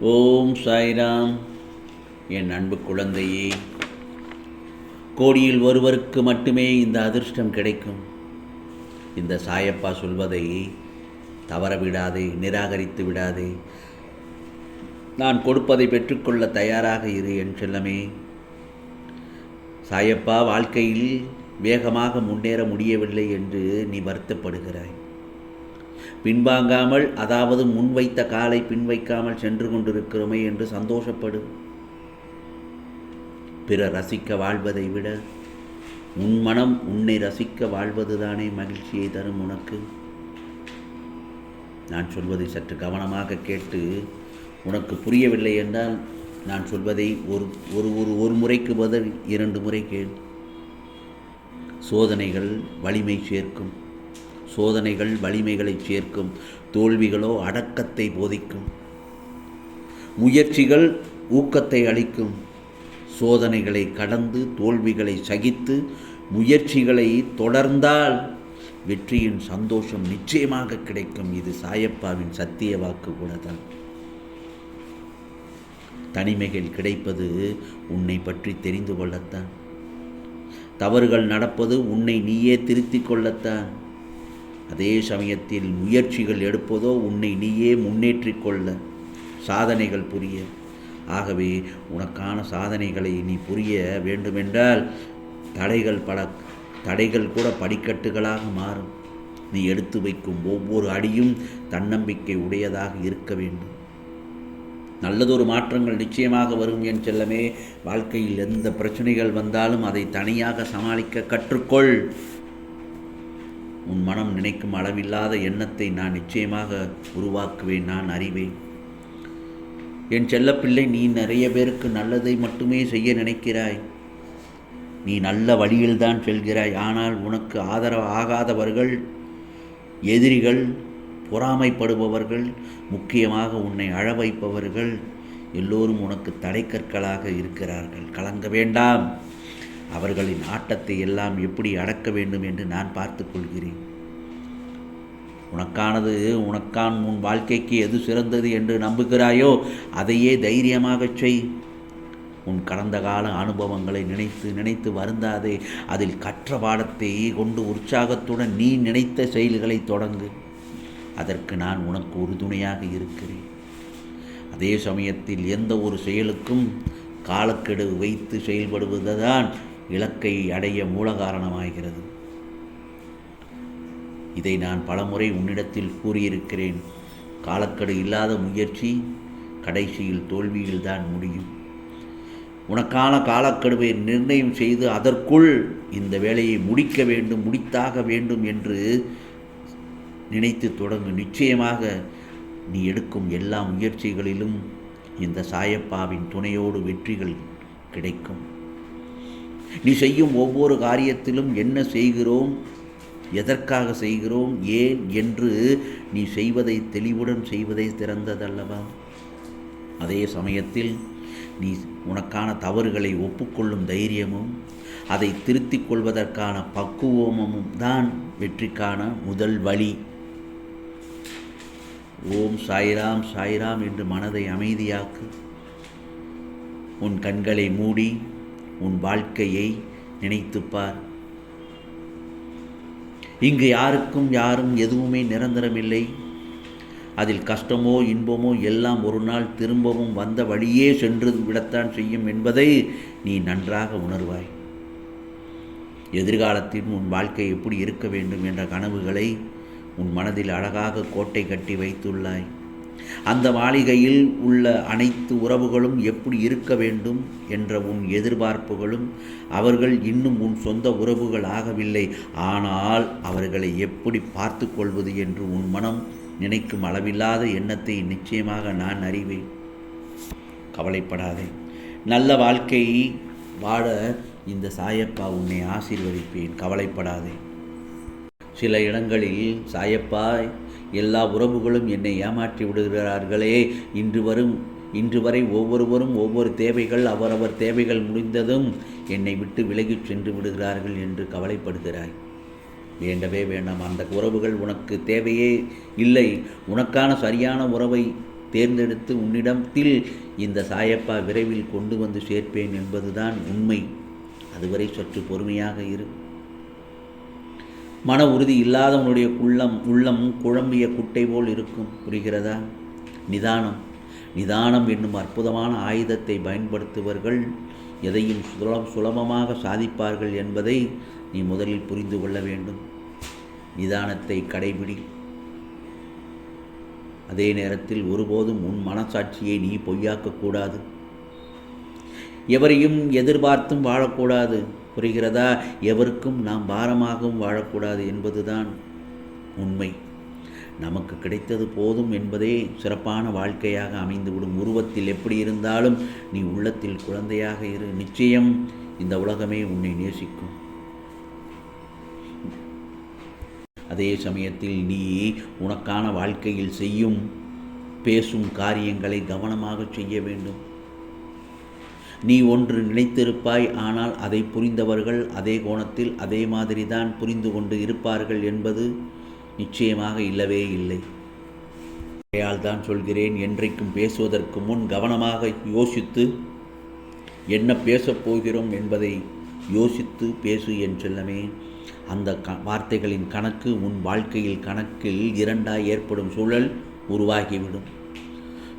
ஓம் சாய்ராம். என் அன்பு குழந்தையே கோடியில் ஒருவருக்கு மட்டுமே இந்த அதிர்ஷ்டம் கிடைக்கும். இந்த சாயப்பா சொல்வதை தவற விடாதே நிராகரித்து விடாதே. நான் கொடுப்பதை பெற்றுக்கொள்ள தயாராக இரு என் செல்லமே. சாயப்பா வாழ்க்கையில் வேகமாக முன்னேற முடியவில்லை என்று நீ வருத்தப்படுகிறாய். பின்வாங்காமல் அதாவது முன்வைத்த காலை பின்வைக்காமல் சென்று கொண்டிருக்கிறோமே என்று சந்தோஷப்படு. பிற ரசிக்க வாழ்வதை விட உன் மனம் உன்னை ரசிக்க வாழ்வதுதானே மகிழ்ச்சியை தரும் உனக்கு. நான் சொல்வதை சற்று கவனமாக கேட்டு உனக்கு புரியவில்லை என்றால் நான் சொல்வதை ஒரு ஒரு ஒரு ஒரு முறைக்கு பதில் இரண்டு முறை கேள். சோதனைகள் வலிமை சேர்க்கும். சோதனைகள் வலிமைகளை சேர்க்கும் தோல்விகளோ அடக்கத்தை போதிக்கும். முயற்சிகள் ஊக்கத்தை அளிக்கும். சோதனைகளை கடந்து தோல்விகளை சகித்து முயற்சிகளை தொடர்ந்தால் வெற்றியின் சந்தோஷம் நிச்சயமாக கிடைக்கும். இது சாயப்பாவின் சத்திய வாக்கு கூட தான் தனிமைகள் கிடைப்பது உன்னை பற்றி தெரிந்து கொள்ளத்தான். தவறுகள் நடப்பது உன்னை நீயே திருத்திக் கொள்ளத்தான். அதே சமயத்தில் முயற்சிகள் எடுப்பதோ உன்னை நீயே முன்னேற்றிக்கொள்ள சாதனைகள் புரிய. ஆகவே உனக்கான சாதனைகளை நீ புரிய வேண்டுமென்றால் தடைகள் பல தடைகள் கூட படிக்கட்டுகளாக மாறும். நீ எடுத்து வைக்கும் ஒவ்வொரு அடியும் தன்னம்பிக்கை உடையதாக இருக்க வேண்டும். நல்லதொரு மாற்றங்கள் நிச்சயமாக வரும் என் செல்லமே. வாழ்க்கையில் எந்த பிரச்சனைகள் வந்தாலும் அதை தனியாக சமாளிக்க கற்றுக்கொள். உன் மனம் நினைக்கும் அளவில்லாத எண்ணத்தை நான் நிச்சயமாக உருவாக்குவேன் நான் அறிவேன். என் செல்லப்பிள்ளை நீ நிறைய பேருக்கு நல்லதை மட்டுமே செய்ய நினைக்கிறாய். நீ நல்ல வழியில்தான் செல்கிறாய். ஆனால் உனக்கு ஆதரவு ஆகாதவர்கள் எதிரிகள் பொறாமைப்படுபவர்கள் முக்கியமாக உன்னை அழ வைப்பவர்கள் எல்லோரும் உனக்கு தடைக்கற்களாக இருக்கிறார்கள். கலங்க வேண்டாம். அவர்களின் ஆட்டத்தை எல்லாம் எப்படி அடக்க வேண்டும் என்று நான் பார்த்து கொள்கிறேன். உனக்கானது உனக்கான் உன் வாழ்க்கைக்கு எது சிறந்தது என்று நம்புகிறாயோ அதையே தைரியமாகச் செய். உன் கடந்த கால அனுபவங்களை நினைத்து நினைத்து வருந்தாதே அதில் கற்ற பாடத்தை கொண்டு உற்சாகத்துடன் நீ நினைத்த செயல்களை தொடங்கு. அதற்கு நான் உனக்கு உறுதுணையாக இருக்கிறேன். அதே சமயத்தில் எந்த ஒரு செயலுக்கும் காலக்கெடு வைத்து செயல்படுவதுதான் இலக்கை அடைய மூல காரணமாகிறது இதை நான் பலமுறை உன்னிடத்தில் கூறியிருக்கிறேன். காலக்கெடு இல்லாத முயற்சி கடைசியில் தோல்வியில்தான் முடியும். உனக்கான காலக்கெடுவை நிர்ணயம் செய்து அதற்குள் இந்த வேலையை முடிக்க வேண்டும் முடித்தாக வேண்டும் என்று நினைத்து தொடங்கு. நிச்சயமாக நீ எடுக்கும் எல்லா முயற்சிகளிலும் இந்த சாயப்பாவின் துணையோடு வெற்றிகள் கிடைக்கும். நீ செய்யும் ஒவ்வொரு காரியத்திலும் என்ன செய்கிறோம்? எதற்காக செய்கிறோம்? ஏன் என்று நீ செய்வதை தெளிவுடன் செய்வதை திறந்ததல்லவா அதே சமயத்தில் நீ உனக்கான தவறுகளை ஒப்புக்கொள்ளும் தைரியமும் அதை திருத்திக் கொள்வதற்கான பக்குவமும் தான் வெற்றிக்கான முதல் வழி. ஓம் சாய்ராம் சாய்ராம் என்று மனதை அமைதியாக்கு. உன் கண்களை மூடி உன் வாழ்க்கையை நினைத்துப்பார். இங்கு யாருக்கும் யாரும் எதுவுமே நிரந்தரமில்லை. அதில் கஷ்டமோ இன்பமோ எல்லாம் ஒரு நாள் திரும்பவும் வந்த வழியே சென்று விடத்தான் செய்யும் என்பதை நீ நன்றாக உணர்வாய். எதிர்காலத்தில் உன் வாழ்க்கை எப்படி இருக்க வேண்டும் என்ற கனவுகளை உன் மனதில் அழகாக கோட்டை கட்டி வைத்துள்ளாய். அந்த மாளிகையில் உள்ள அனைத்து உறவுகளும் எப்படி இருக்க வேண்டும் என்ற உன் எதிர்பார்ப்புகளும் அவர்கள் இன்னும் உன் சொந்த உறவுகள் ஆகவில்லை. ஆனால் அவர்களை எப்படி பார்த்து கொள்வது என்று உன் மனம் நினைக்கும் அளவில்லாத எண்ணத்தை நிச்சயமாக நான் அறிவேன். கவலைப்படாதே. நல்ல வாழ்க்கையை வாழ இந்த சாயப்பா உன்னை ஆசீர்வதிப்பேன். கவலைப்படாதே. சில இடங்களில் சாயப்பா எல்லா உறவுகளும் என்னை ஏமாற்றி விடுகிறார்களே. இன்று வரும் இன்று வரை ஒவ்வொருவரும் ஒவ்வொரு தேவைகள் அவரவர் தேவைகள் முடிந்ததும் என்னை விட்டு விலகிச் சென்று விடுகிறார்கள் என்று கவலைப்படுகிறாய். வேண்டவே வேண்டாம் அந்த உறவுகள் உனக்கு தேவையே இல்லை. உனக்கான சரியான உறவை தேர்ந்தெடுத்து உன்னிடத்தில் இந்த சாயப்பா விரைவில் கொண்டு வந்து சேர்ப்பேன் என்பதுதான் உண்மை. அதுவரை சற்று பொறுமையாக இரு. மன உறுதி இல்லாதவனுடைய உள்ளம் உள்ளம் குழம்பிய குட்டை போல் இருக்கும். புரிகிறதா? நிதானம். நிதானம் என்னும் அற்புதமான ஆயுதத்தை பயன்படுத்துவர்கள் எதையும் சுலப சுலபமாக சாதிப்பார்கள் என்பதை நீ முதலில் புரிந்து கொள்ள வேண்டும். நிதானத்தை கடைபிடி. அதே நேரத்தில் ஒருபோதும் உன் மனசாட்சியை நீ பொய்யாக்கக்கூடாது. எவரையும் எதிர்பார்த்தும் வாழக்கூடாது. புரிகிறதா? எவருக்கும் நாம் பாரமாகவும் வாழக்கூடாது என்பதுதான் உண்மை. நமக்கு கிடைத்தது போதும் என்பதே சிறப்பான வாழ்க்கையாக அமைந்துவிடும். உருவத்தில் எப்படி இருந்தாலும் நீ உள்ளத்தில் குழந்தையாக இரு. நிச்சயம் இந்த உலகமே உன்னை நேசிக்கும். அதே சமயத்தில் நீ உனக்கான வாழ்க்கையில் செய்யும் பேசும் காரியங்களை கவனமாக செய்ய வேண்டும். நீ ஒன்று நினைத்திருப்பாய் ஆனால் அதை புரிந்தவர்கள் அதே கோணத்தில் அதே மாதிரி தான் புரிந்து கொண்டு இருப்பார்கள் என்பது நிச்சயமாக இல்லவே இல்லை. தான் சொல்கிறேன் என்றைக்கும் பேசுவதற்கு முன் கவனமாக யோசித்து என்ன பேசப் போகிறோம் என்பதை யோசித்து பேசு என் செல்லமே. அந்த க வார்த்தைகளின் கணக்கு உன் வாழ்க்கையில் கணக்கில் இரண்டாய் ஏற்படும் சூழல் உருவாகிவிடும்.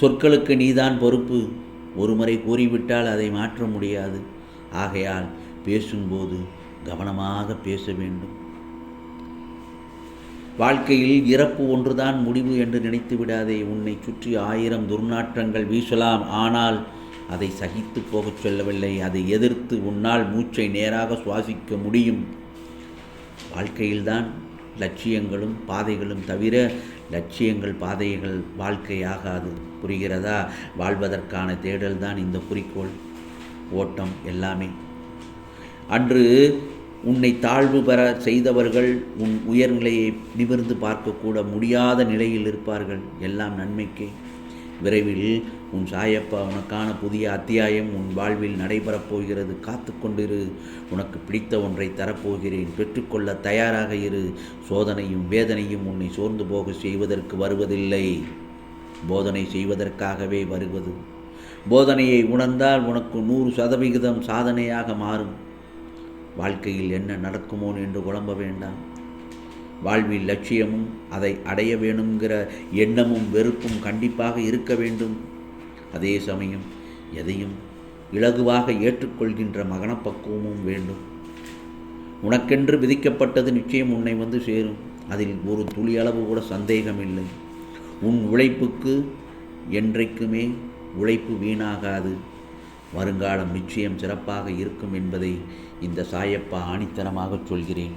சொற்களுக்கு நீதான் பொறுப்பு. ஒருமுறை கூறிவிட்டால் அதை மாற்ற முடியாது. ஆகையால் பேசும்போது கவனமாக பேச வேண்டும். வாழ்க்கையில் இறப்பு ஒன்றுதான் முடிவு என்று நினைத்து விடாதே. உன்னை சுற்றி ஆயிரம் துர்நாற்றங்கள் வீசலாம். ஆனால் அதை சகித்து போகச் சொல்லவில்லை. அதை எதிர்த்து உன்னால் மூச்சை நேராக சுவாசிக்க முடியும். வாழ்க்கையில்தான் லட்சியங்களும் பாதைகளும் தவிர லட்சியங்கள் பாதைகள் வாழ்க்கையாகாது. புரிகிறதா? வாழ்வதற்கான தேடல் தான் இந்த குறிக்கோள். ஓட்டம் எல்லாமே. அன்று உன்னை தாழ்வு பெற செய்தவர்கள் உன் உயர்நிலையை நிமிர்ந்து பார்க்கக்கூட முடியாத நிலையில் இருப்பார்கள். எல்லாம் நன்மைக்கே. விரைவில் உன் சாயப்பா உனக்கான புதிய அத்தியாயம் உன் வாழ்வில் நடைபெறப் போகிறது. காத்து கொண்டிரு. உனக்கு பிடித்த ஒன்றை தரப்போகிறேன். பெற்றுக்கொள்ள தயாராக இரு. சோதனையும் வேதனையும் உன்னை சோர்ந்து போக செய்வதற்கு வருவதில்லை. போதனை செய்வதற்காகவே வருவது. போதனையை உணர்ந்தால் உனக்கு நூறு சதவிகிதம் சாதனையாக மாறும். வாழ்க்கையில் என்ன நடக்குமோ என்று குழம்ப வேண்டாம். வாழ்வில் லட்சியமும் அதை அடைய வேணுங்கிற எண்ணமும் வெறுப்பும் கண்டிப்பாக இருக்க வேண்டும். அதே சமயம் எதையும் இலகுவாக ஏற்றுக்கொள்கின்ற மகனப்பக்குவமும் வேண்டும். உனக்கென்று விதிக்கப்பட்டது நிச்சயம் உன்னை வந்து சேரும். அதில் ஒரு துளி அளவு கூட சந்தேகம் இல்லை உன் உழைப்புக்கு என்றைக்குமே உழைப்பு வீணாகாது. வருங்காலம் நிச்சயம் சிறப்பாக இருக்கும் என்பதை இந்த சாயப்பா ஆணித்தனமாக சொல்கிறேன்.